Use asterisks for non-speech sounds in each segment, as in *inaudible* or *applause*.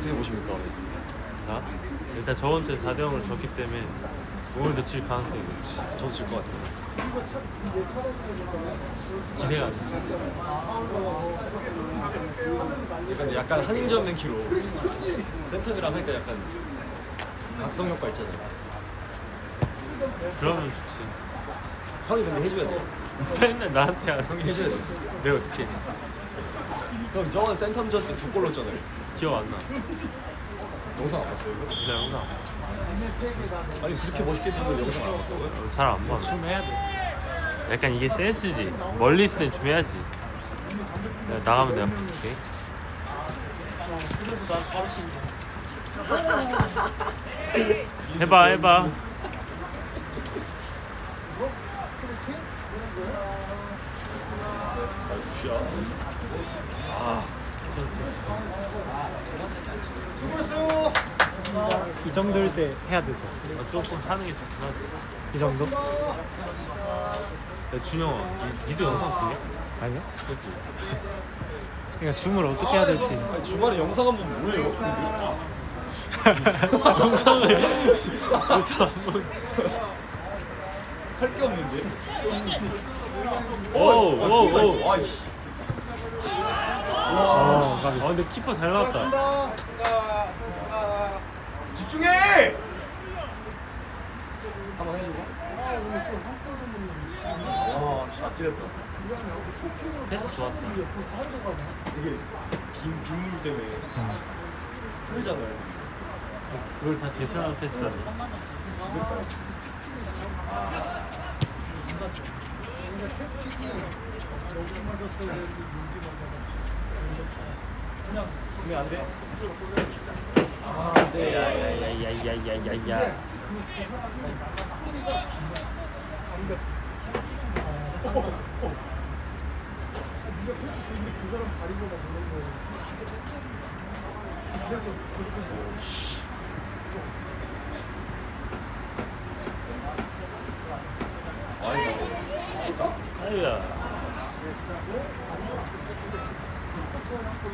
어떻게 보십니까? 나? 일단 때 4대 0을 졌기 때문에 오늘도 질 가능성이 높지. 저도 질 것 같아요. 기세가 안 약간 약간 한인전 맨키로 센터들랑 할 때 약간 각성 효과 있잖아요. 그러면 좋지. 형이 근데 해줘야 돼요. 맨날 나한테 안 형이 해줘야 돼요. 내가 어떻게 형 저번 센텀전 때 두 골 넣었잖아요. 기억 안 나. 영상 안 봤어요? 이거? 진짜 영상 아니 그렇게 멋있게 뛰는 영상 안 봤다고요? 잘 안 봐. 춤 해야 돼. 약간 이게 센스지. 멀리 있을 땐 좀 해야지. 내가 나가면 내가 볼게. 해봐 해봐. 이 정도일 때 해야 되죠. 아, 조금 하는 게 좋긴 하지. 이 정도? 야, 준영아, 니, 니도 영상 보냐? 아니요? 그렇지. 그러니까 줌을 어떻게 해야 될지. 아니, 주말에 영상 한번 뭐예요? 영상을 잘안 *laughs* 보여. 할게 없는데. 오, 오, 오. 아이씨. 어, 가비. 아 근데 키퍼 잘 나왔다. 집중해! 한번 해주고. 와, 아찔했다. 패스 좋았다. 이게 빈, 빗물 때문에 흐르잖아요. 그걸 다 계산한 패스하네. 그러면 안 돼? 야야야야야야야야. 아이고. 아유야.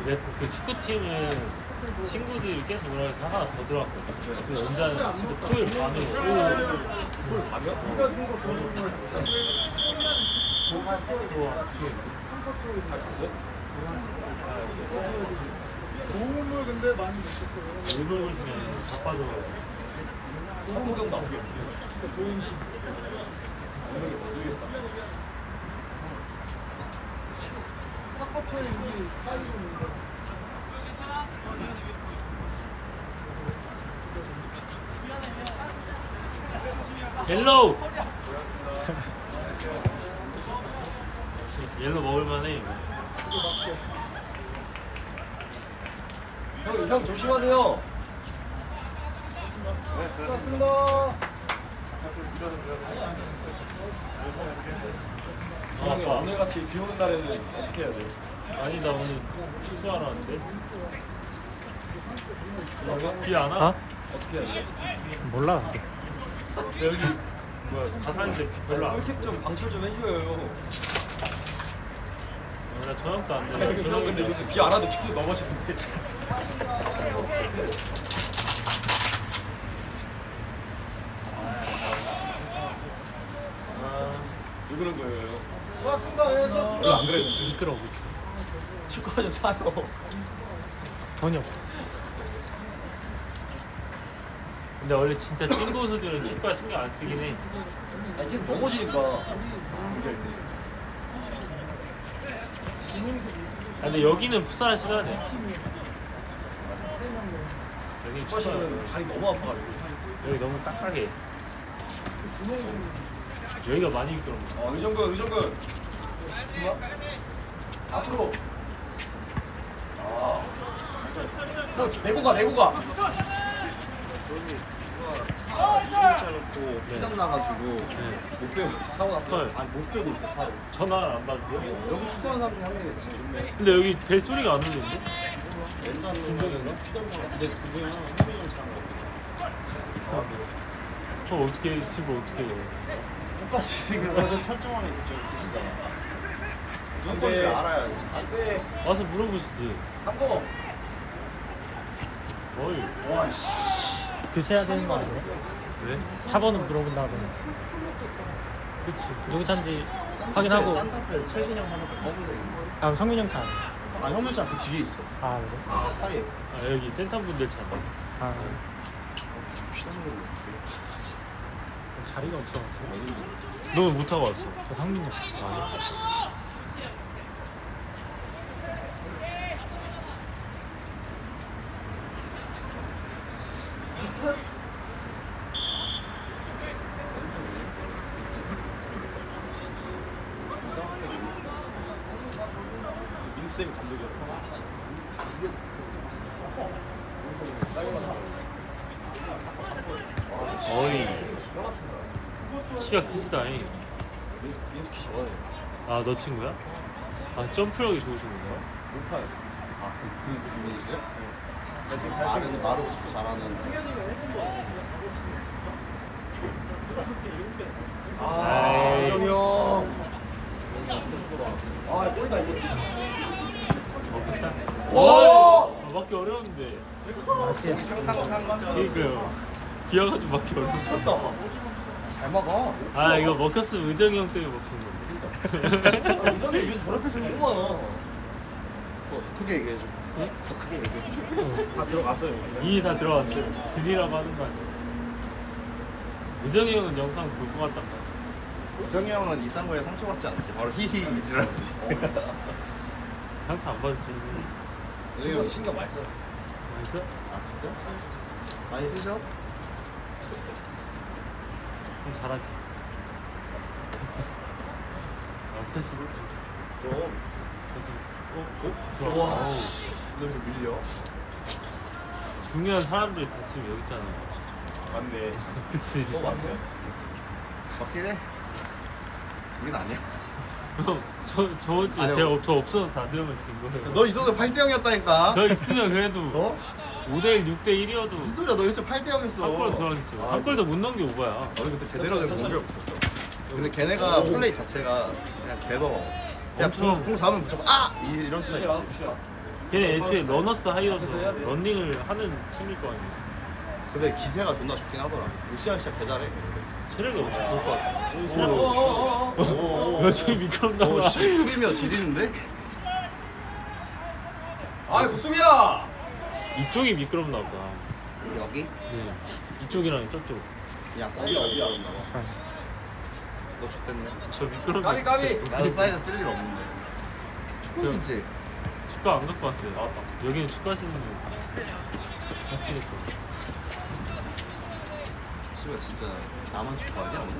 내그 축구팀은 친구들이 계속 뭐라 해서 하나 더 들어왔거든. 근데 언제는 진짜 토요일 밤에? 다 갔어요? 도움을 근데 많이 줬어요. 일본 중에 바빠져. 한국경 나오겠지. 사커터에 우리 사이로 옐로우. *laughs* 옐로 먹을만해. 형, 형 조심하세요. 고맙습니다. 형이 오늘 같이 비 오는 날에는 어떻게 해야 돼? 아니 나 오늘 축구하러 왔는데. 형? 비안 와? 어? 어떻게 해야 돼? 몰라. 근데. 여기 뭐야 가사인데 비 별로 안 와. 꿀팁 좀 방출 좀 해줘요. 어, 나 저녁도 안 돼. 아니, 형 근데 요새 비 안 와도 계속 넘어지던데. 왜 그런 거예요? 예, 수고하셨습니다. 원래 안. 미끄러우고 있어. 축구화 좀 사요. 돈이 없어. 근데 원래 진짜 찐 고수들은 축구 신경 안 쓰긴 해. 아니 계속 넘어지니까 경기할 때. 아, 근데 여기는 풋살을 싫어하네. 여기 축구화 신으면 다리 너무 아파가지고. 여기 너무 딱딱해. 여기가 많이 미끄러워. 어, 의정근, 의정근. 앞으로. 아. 형, 내고 가, 내고 가. 차놓고 피땀 나가지고 네. 못 빼고 있어. 사고 났어. 헐. 아니 못 빼고 있어 사고 전화를 안 받는데? 여기 축구하는 사람 중에 한 명이겠지 근데 여기 벨소리가 안 울리는데? 왼산 놈은 피땀 나가 근데 그분이 한 명이 차는 거 그럼 어떻게 집을 어떻게 해? 똑같이 그거 철저하게 저쪽 계시잖아 누구 안 건지 돼. 알아야지 안 돼. 와서 물어보시지. 한 거. 어이 교체해야 되는 거 아니에요? 왜? 차 번호 물어본 다음에 그치 누구 차인지 확인하고 산타페 최진영 거 검은색. 아 성민이 형 차. 아 현물장 그 뒤에 있어. 아 그래? 아 사이에. 아 여기 센터분들 차아거 자리가 없어가지고 너는 못 타고 왔어 저 성민이 형. 아, 민쌤 감독이었어. 어이 키가 크시다잉 민수 민수 키 좋아해. 아너 친구야? 아 점프력이 좋으신 건가? 높아요. 아그 분이세요? 잘생 말은 잘생겼어. 말을 축구 잘하는. 아, 아이. 정이 형. 아, 꼴다 이거. 오! 아, 맞기 어려운데. 그니까요 비와가지고 맞기 어려워 쳤다. 잘 먹어. 아 이거 먹혔으면 의정이 형 때문에 먹힌 건데 이전에 *laughs* 이거 저런 패스 너무 많아. 크게 얘기해 줘. 더 크게 얘기해 줘. 다 들어갔어요. 이미 다 들어왔어요 드리라고 하는 거 아니야 의정이 형은 영상 볼 것 같단 말이야 정이 형은 이딴 거에 상처받지 않지. 바로 히히 이지라지. 상처 안 받으시 신경 신경 많이 써. 알았어? 아 진짜? 많이 쓰셔? 그럼 잘하지 *laughs* 아 부탁시고 그럼. 저도 어? 어? 들어와 우와, 어우, 너무 밀려. 중요한 사람들이 다치면 여기 있잖아 맞네. *laughs* 그치 또 맞네. 맞긴 해. 우린 아니야. 형, 저, 저, 저, 아니요. 제가 없- 저 없어서 4대0을 진 거예요 너 있어도 8대 0이었다니까. 저 있으면 그래도 어? 5대1, 6대1이어도 무슨 소리야? 너 요새 8대 0이었어. 한골 들어갔죠 한 골도 못 넘겨 오바야 너는 그때 제대로 된 공격을 못했어. 근데 걔네가 플레이 자체가 그냥 개더러. 그냥 엄청- 공, 공 잡으면 무조건 아 이- 이런 수가 푸시야, 있지. 걔네 애초에 러너스 하이어서. 런닝을 하는 팀일 거 아니야 근데 기세가 존나 좋긴 하더라. 시작 시작 개 잘해. 체력이 없어 좋을 것 같아. 어, 어, 어, 어. 오, 왜 저기 미끄럽나 봐 오, 씨, 프리미어 지리는데? 아, 고수비야. 이쪽이 미끄럽나 보다 여기? 네 이쪽이랑 저쪽 야 사이드가 미끄럽나 봐. 너 X됐네. 저 미끄러운 까비, 까비. 나도 사이드 뜰 일 없는데. 축구 진지. 축구 안 갖고 왔어요 나왔다 여기는 축구 하시는 분 같이 했어 씨발 진짜 나만 축구 아니야 오늘?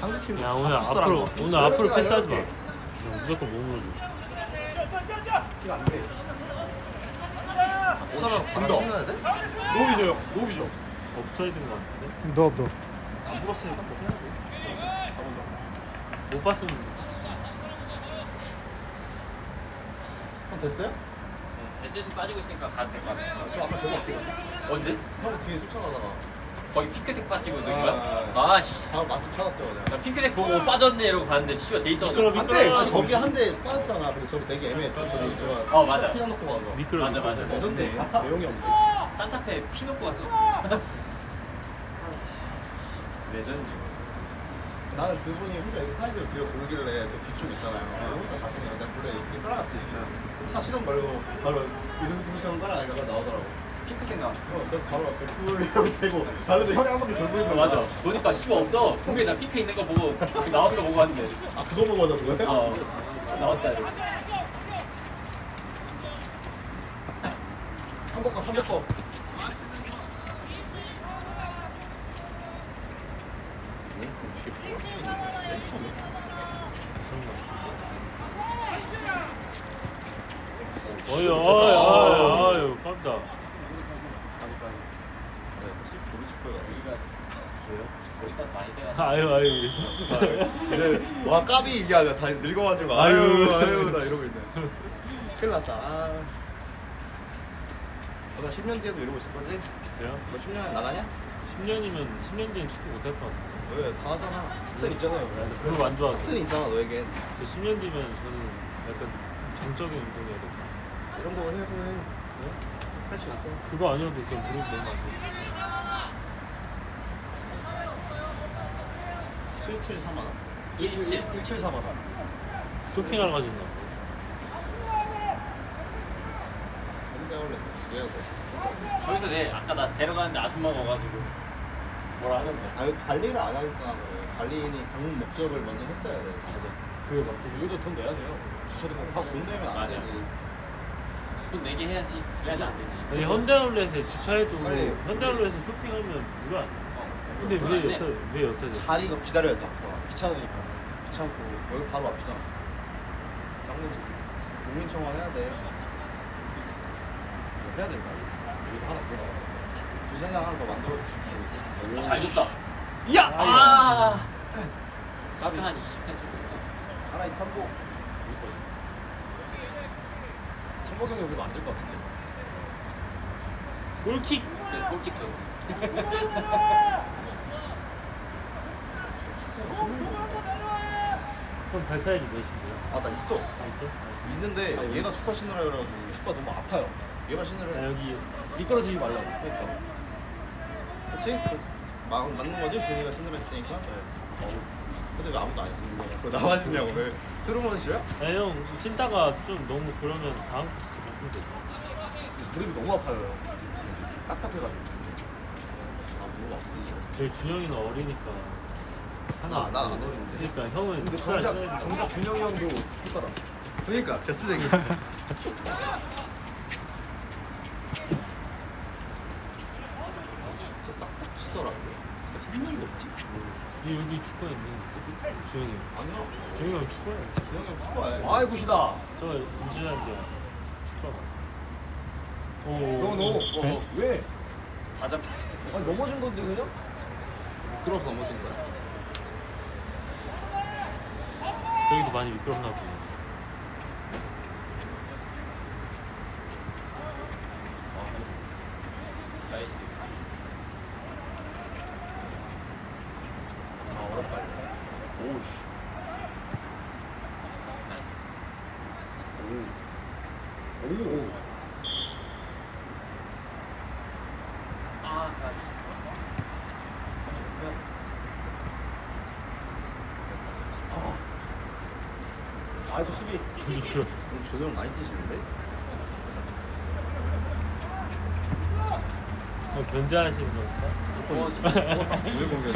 상대팀도 야다 오늘 앞으로. 오늘 앞으로 패스하지 마 그냥 무조건 몸으로 줘 이거 안 돼. 풋살하러 바람 신어야 돼? 노비죠, 형. 노비죠. 업사이드인 것 같은데 너 너. 안 불었으니까 뭐. 못 봤으면 형 됐어요? SS 빠지고 있으니까 가도 될것 같아. 저 아까 저거 어떻게 언제? 형 뒤에 쫓아가다가 거기 핑크색 빠지고 있는 아, 거야? 아씨. 바로 마침 찾았죠 그냥. 나 핑크색 보고 빠졌네 이러고 갔는데 씨발 돼 있었는데. 미끄러, 안 미끄러. 돼. 아, 저기 한 대 빠졌잖아. 근데 저기 되게 애매했죠. 저기 저거 어, 맞아. 피나 놓고 간 거. 미끄러워 맞아 맞아. 레전드. 내용이 없네. 산타페 피 놓고 갔어. 레전드. 나는 그분이 혼자 이렇게 사이드로 뒤로 돌길래 저 뒤쪽 있잖아요. 혼자 가시면 내가 그래 이렇게 따라갔지. 차 시동 걸고 바로 이런 팀처럼 따라가니까 나오더라고. 핑크색 나왔어. 어, 바로 이러고 대고 다른데 형이 한 바퀴 돌고 있는. 맞아. 보니까 씨발 없어. 공에 나 핑크 있는 거 보고 나오는 거 보고 왔는데. 아 그거 보고 하던 거야? 어. 나왔다. 이거. 300번, 300번. 어이 어이 어이 어이 깜다 조기 축구가 거기다 많이 돼가. 아유 아유 이제 와 까비 이게 아니라 다 늙어가지고 아유 아유 나 이러고 있네. 큰일 났다. 아. 너 10년 뒤에도 이러고 있을 거지? 그래요? 너 10년 나가냐? 10년이면 10년 뒤엔 축구 못할 것 같은데 왜다 하잖아. 학생 있잖아요. 별로 안 좋아서 학생이 있잖아 너에겐. 10년 뒤면 저는 약간 좀 정적인 운동해야 될 것 같아요 이런 거 해고 해. 할 수 있어. 그거 아니어도 그냥 무릎 너무 안 돼. 77 3만 원. 127 174만 원. 쇼핑하러 가신다. 근데 원래 돼. 저기서 내 아까 나 데려가는데 아줌마가 와가지고 뭐라 하던데 아, 이거 관리를 안 하니까 그래. 관리인이 방문 목적을 먼저 했어야 돼. 그게 맞고 이것도 돈 내야 돼요. 주차등록 하고. 돈 내면 안 맞아. 되지. 돈 내게 해야지 그래야지 안 되지 아니 현대아울렛에 주차해도 빨리. 현대아울렛에 쇼핑하면 무료 아니야? 근데 왜 돼. 여기다 왜 여기다 대? 자리가 기다려야지 않더라. 귀찮으니까. 귀찮고 여기 바로 앞이잖아. 짱놈 새끼. 국민청원 해야 돼. 이거 해야 된다. 여기서 하나 들어가. 주차장 하나 더 만들어 주십시오. 아, 잘 줬다 야! 아 까비 한 20cm 됐어 하나 이 참고. 우리 거지. 천복이 형이 여기 만들 것 같은데. 골킥. 그래서 골킥 줘 *laughs* 그럼 발 사이즈 몇인데요? 아 나 있어. 아 있어? 있는데 아, 여기- 얘가 축하 신으라 그래가지고 축구가 너무 아파요. 얘가 신으래. 아 여기 미끄러지지 말라고. 그러니까. 그렇지? 그, 마, 맞는 거지? 준이가 신으라 했으니까. 근데 왜 아무도 안 입는 거야? 그거 나만 신냐고 왜? 트루먼 씨야? 아니 형 신다가 좀 너무 그러면 다음 코스 바꾸면 되죠. 무릎이 너무 아파요. 딱딱해가지고. 아 뭐가 아프지? 저희 준영이는 어리니까 하나. 아, 난안 어린데. 그러니까 형은 근데 차라리 정작 써야지. 정작 준영이 형도 풋사람. 그러니까 개쓰레기. 아, 진짜 싹다? 한 명도 없지? 이 여기 축구에 있는 준영이. 아니야. 준영이 형 축구해. 준영이 형 축구해. 아이 굿이다. 저 임준환인데 축구하고. 오. 너 너. 네? 어, 왜? 다 잡혔지 아니 넘어진 건데 그냥? 끌어서 넘어진 거야. 저기도 많이 미끄럽나 보네. 나이스 아 어렵다 이거. 오우씨. 오. 오. 아 까비 아이고 수비. 형 많이 뛰시는데? 어, 견제하시는 건가? 무조건이지. 왜 공격?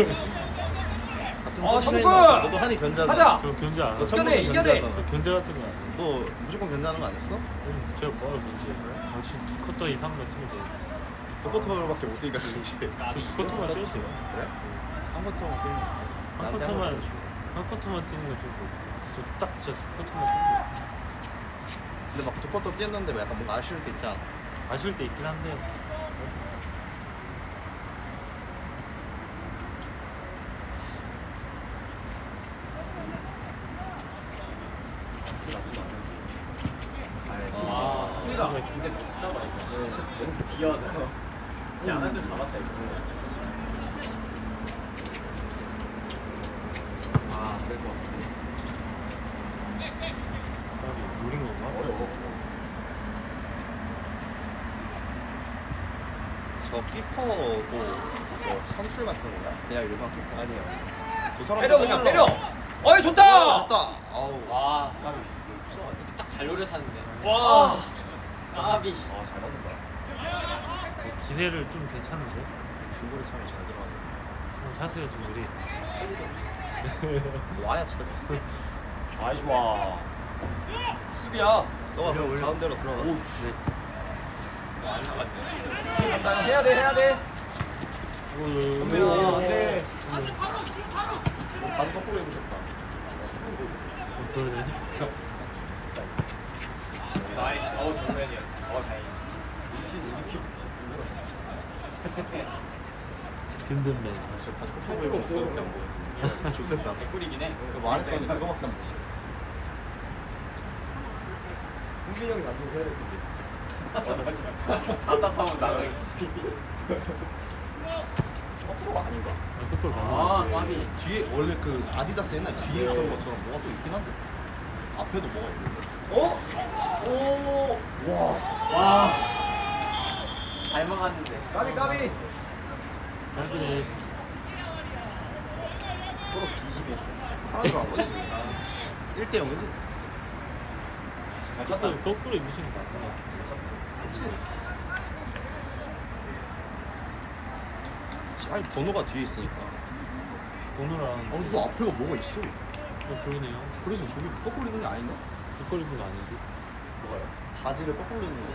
같은 어, 포지션에! 나와. 너도 한이 견제하잖아. 가자! 저 견제 안 너 하고. 이겨내, 이겨내! 견제하잖아. 견제 같은 거 안. 해. 너 무조건 견제하는 거 아니었어? 음, 제가 뭐하러 견제? 아, 지금 두 쿼터 이상만 뛰면 돼. 덕커터밖에 못 뛰니까 그렇지. 저두 쿼터만 뛰어도 돼요. 그래? 한 뛰면 한 나한테 한 번만 줘. 한 쿼터만 뛰는 건좀 그렇고. 저딱 진짜 두 쿼터만 뛰고. 근데 막두 쿼터 뛰었는데 뭐 약간 뭔가 아쉬울 때 있잖아. 아쉬울 때 있긴 한데. 아 힘이다. 근데 잡아 이거 너무 비어서 안 했으면 잡았다 이거 아 그럴 것 같아. 노린 건가? 어려워. 저 키퍼도 뭐 선출 같은 거야? 그냥 일반 키퍼? 아니야. 저 사람 때려 그냥 때려. 어이 좋다. 좋다. 아우. 와. 딱 잘 노렸었는데 와 까비 아잘 맞는다. 기세를 좀 되찾는데. 중거리 차면 잘 들어가네. 좀 차세요 중들이. *laughs* 와야 차지. 아이 좋아. 수비야. 너가 올려, 그럼 올려. 가운데로 들어가. 나갔네 간다. 해야 돼 해야 돼. 오, 안돼요 안돼. 바로 거꾸로 해보셨다. 나이스 어우 정면이야 어 다행이다 든든맨. 아, 진짜 바지 거꾸로 해보면 그거밖에 안 보여. 좋됐다. 개꿀이긴 해 그 말했더니 그거밖에 안 보여. 승빈이 형이 만들고 해야 되지. 맞아 맞아 답답하면 나가겠지 거꾸로 아닌가? 아, 아 까비 뒤에 원래 그 아디다스 옛날 뒤에 있던 것처럼 뭐가 또 있긴 한데 앞에도 뭐가 있는데 어? 오 와. 와잘 막았는데. 까비 까비. 서로 뒤지네. 하나 들어간 거지 1대 0이지 잘 찼다. 거꾸로 무슨 거잘 찼다. 그렇지 아니 번호가 뒤에 있으니까 오너랑 어, 너 앞에가 뭐가 있어 어, 그러네요. 그래서 저기 거꾸로 있는 게 아닌가? 뒷걸리는 거 아니지? 뭐가요? 바지를 거꾸로 입는 거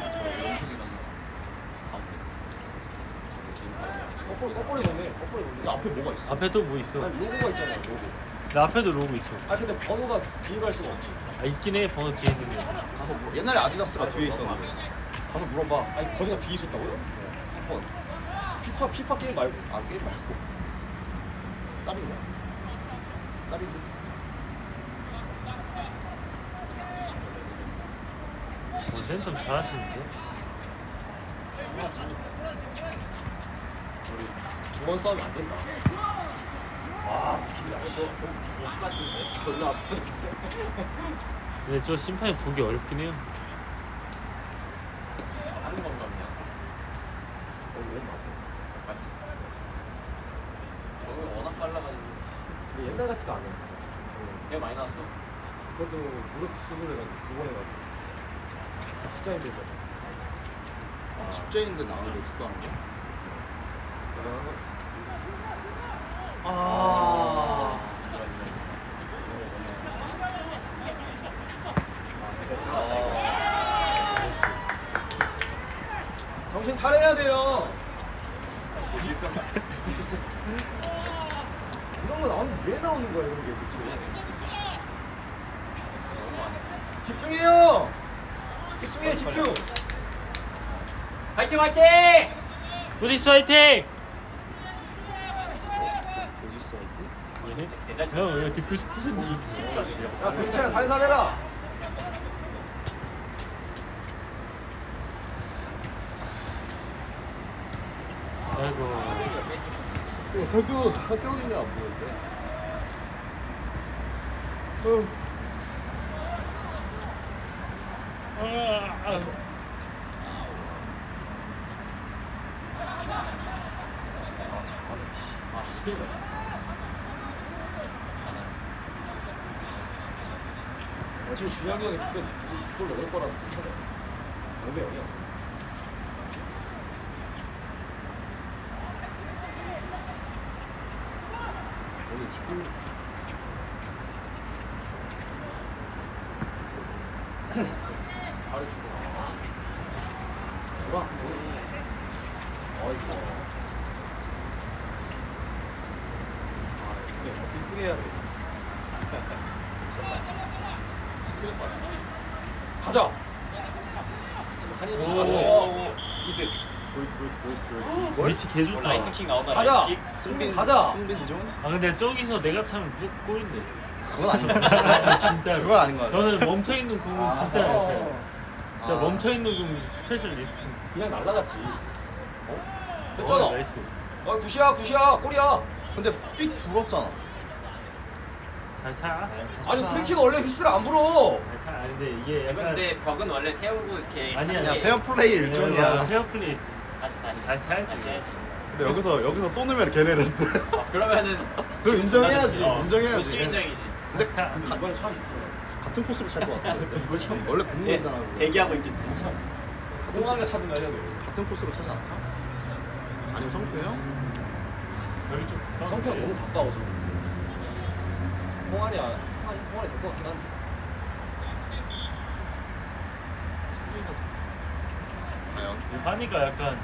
저 연식이랑 거꾸로 거꾸로 보네. 거꾸로 이 보네. 앞에 뭐가 있어? 앞에 또 뭐 있어? 아니 로고가 있잖아. 로고. 내 앞에도 로고 있어. 아 근데 번호가 뒤에 갈 수가 없지. 아 있긴 해 번호 뒤에 있는 게. 가서 물 옛날에 아디다스가 뒤에 있었는데 가서 물어봐 아니 번호가 뒤에 있었다고요? 한번 피파 피파 게임 말고. 아 게임 말고 짭인가? 짭인데? 어, 센텀 잘하시는데? 우리 중원 싸움 안 된다. 와. 똑같은데. 졸라 앞서는데. 근데 저 심판이 보기 어렵긴 해요. 하는 건가 그냥. 어, 맞지. 저는 워낙 빨라가지고. 근데 옛날 같지가 않아. 걔 많이 나왔어. 그것도 무릎 수술해가지고 두 번 해가지고. 진짜 힘들잖아. 아, 십자인데 나오는데 축구하는 거? 대단한 거. 아. 정신 차려야 돼요. 이런 거 나오면 왜 나오는 거야 이런 게 대체? 집중해요. 집중해 집중. 화이팅 화이팅! 우리스 화이팅! 형, 왜 듣고 싶으신 게 있어? 야 그렇지야 살살 해라. 아이고. 어, 학교 학교 오는 게안 보이는데? 아 진짜. 어차피 준영이 형이 두골 두골 넣을 거라서 괜찮아. 5대 0이야. 오늘 뒷골 바로 주고. 좋아. 어이 좋아. 아, 근데 슬프게 해야 돼. *laughs* 가자. 한이서 오. 가자. 이득. 굿굿굿굿. 위치 개 좋다. 라이스 킥 나온다. 가자. 라이스 킥. 승빈 가자. 승빈 존? 아 근데 저기서 내가 차면 무조건 골인데. 그건 아닌 거 같아 *laughs* 진짜. 그건 아닌 거 같아 저는 멈춰 있는 공은 진짜 잘 차요. 진짜 아. 멈춰 있는 공 스페셜 리스트. 그냥 날라갔지. 어? 됐잖아. 어, 나이스. 아 굿이야 굿이야 골이야. 근데 삑 불었잖아 잘 차. 아니 프리킥 원래 휘슬 안 불어. 잘 차. 아니 근데 이게 약간 근데 벽은 원래 세우고 이렇게. 아니야. 하는 야 게- 페어 플레이 일종이야 페어 플레이지. 다시 다시. 잘 차야지. 다시 해야지. 근데 여기서 여기서 또 넣으면 걔네를 때 아, 그러면은. 그럼 인정해야지 어, 인정해야지 실인정이지. 근데 차. 가- 이번 참 같은 코스로 찰 것 같은데 이거 참 원래 대, 공룡이잖아 그거. 대기하고 있겠지. 공항에 차든 가야 돼. 같은 코스로 차지 않을까? 아니면 성표 형? 여기 좀 가까운데. 성표가 너무 가까워서. 홍안이 아- 홍안이 홍안이 될것 같긴 한데. 과연? 하니까 약간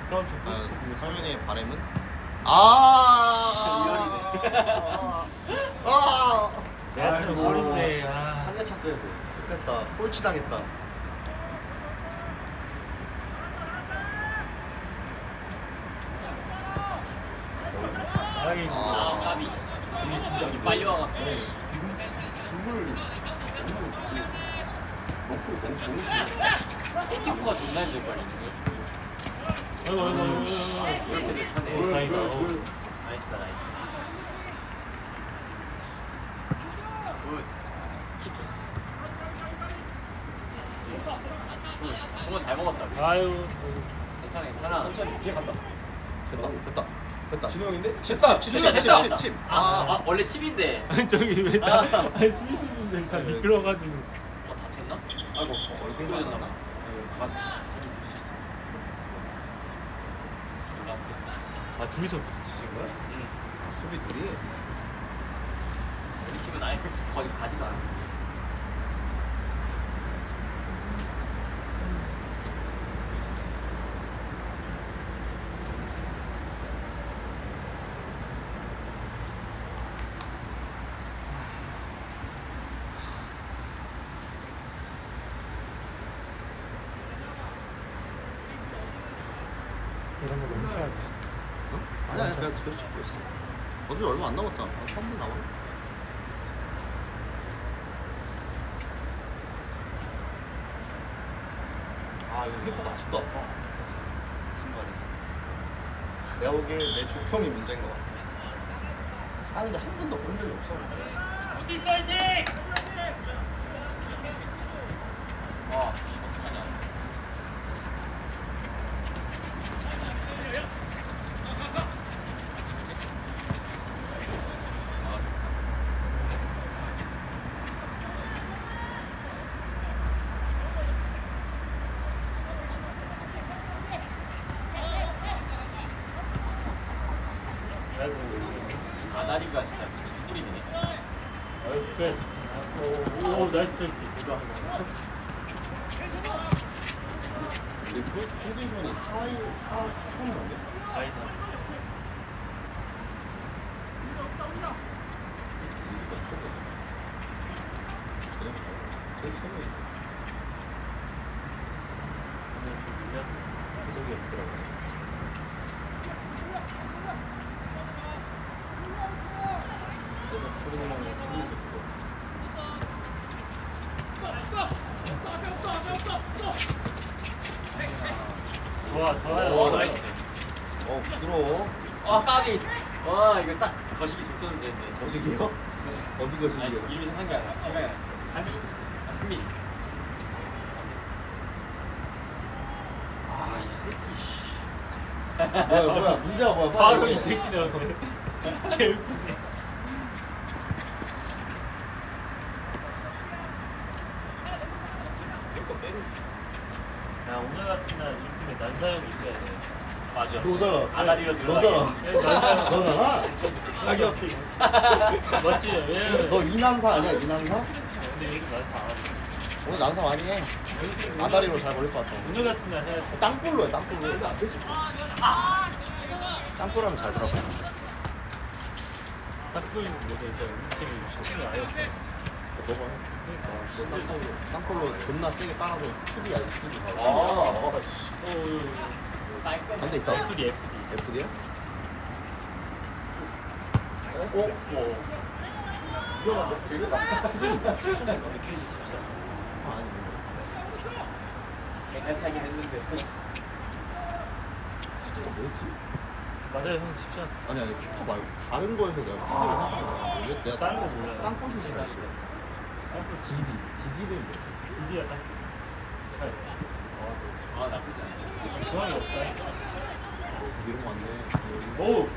가까운 쪽 과연 포스트 보고 성현이의 바램은? *laughs* 아 아! 내가 차면 아이고. 골인데. 아. 찼어야 돼. 됐다 꼴찌 당했다 아이 진짜. 아, 까비. 이게 진짜 이 빨리 와갖고. 줌을 너무 너무 너무 너무 심해. 골키퍼가 존나 힘들 거야. 아이고 아이고 아이고. 아이고. 이렇게도 차네. 오, 다행이다. 오. 나이스다 나이스. 굿. 킥 좋다. 중어 잘 먹었다. 아유 괜찮아 괜찮아. 천천히 뒤에 간다. 됐다 됐다 됐다 진호 형인데? 칩, 됐다. 칩, 됐다. 칩, 칩. 아, 아, 아 원래 칩인데. *laughs* 저기 왜 다 아. 아니 스미스인데 다 미끄러워가지고 어 다쳤나? 아이고 어, 얼굴 봐. 둘이 부딪혔어. 아 둘이서 부딪힌 거야? 아, 수비 둘이 우리 팀은 아예 거의 가지도 않았어. 이런 거 너무 취하네 아니 아니 그냥 계속 찍고 있어. 어차피 얼마 안 남았잖아. 한 3분 남아. 아 이거 힐커가 아직도 아파. 신발이. 내가 보기엔 내 조평이 문제인 것 같아. 아 근데 한 번도 그런 적이 없어. 아, 고기선이 4, 4, 4하는 아니야? 4, 2, 3. 뭐야 뭐야 문제가 뭐야? 바로 빨리 이 얘기해. 새끼 나오네 개웃기네 야 오늘 같은 날 우리 팀에 난사형이 있어야 돼 맞아. 너잖아. 아다리로. 너잖아. 너잖아. 자기 어필 맞지? 왜냐면 너 이난사 아니야 이난사? 근데 여기 난사 안 하지 오늘 난사 많이 해. 아다리로 잘 걸릴 것 같아. 오늘 같은 날 해야지 땅볼로 해 땅볼로. 땅볼 하면 잘 들어가. 딱 보이는 모델 일단 우리 팀이 슈팅을 아예 없어 너가 해. 그러니까 땅볼로. 존나 세게 깔아도 큐비야 큐비 아. 어, 오 깔끔. 반대 있다. FD FD FD야? 오, 오. 위험한데? 되게 막. 퀴즈 칩시다 아 아니. 괜찮긴 했는데. 슈트가 뭐였지? 맞아요 형 칩시다 아니 아니 피파 말고 다른 거에서 내가 슈트를 생각한 거야. 왜 내가 다른 거 몰라요. 땅볼 슛을 했지. 디디 디디는 뭐지? 드디어 딱 아, 나쁘지 않아. 중앙이 없다 이런 거 왔네. 오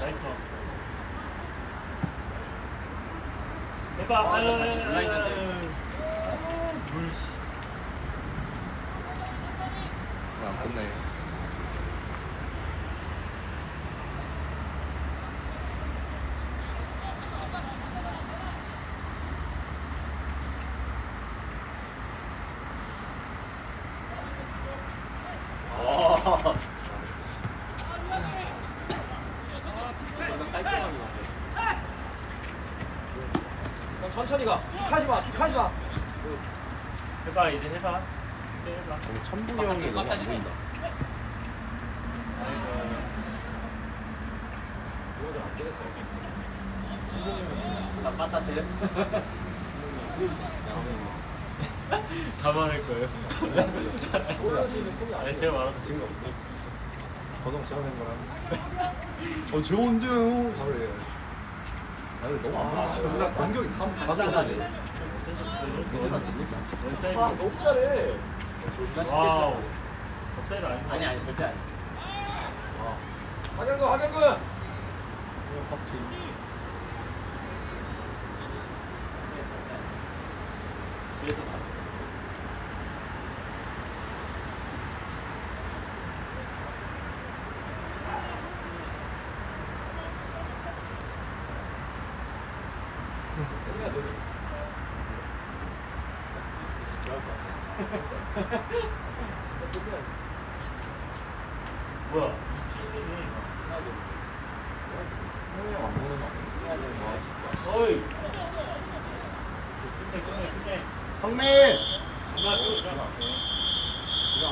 나이스 해봐 아, 저 아유, 있는데. 아유. 물씨 안. 아. 형 천천히 가. 킥하지 마. 킥하지 마. 해봐 이제 해봐 오늘 천북이 형이 너무 안 보인다. 다 말할 거예요 아니. 제가 말한 거 증거 없어. 거동 찍어낸 거랑. 어, 제 언제요? 바로 얘. 아, 근데 너무 안 보이지. 공격이 다, 다 맞아, 좋아지네. 어쩔 수 없어 아 너무 잘해. 와우. 업사이드 아닌 아니 아니 절대 아니. 하경구 하경구 팝치.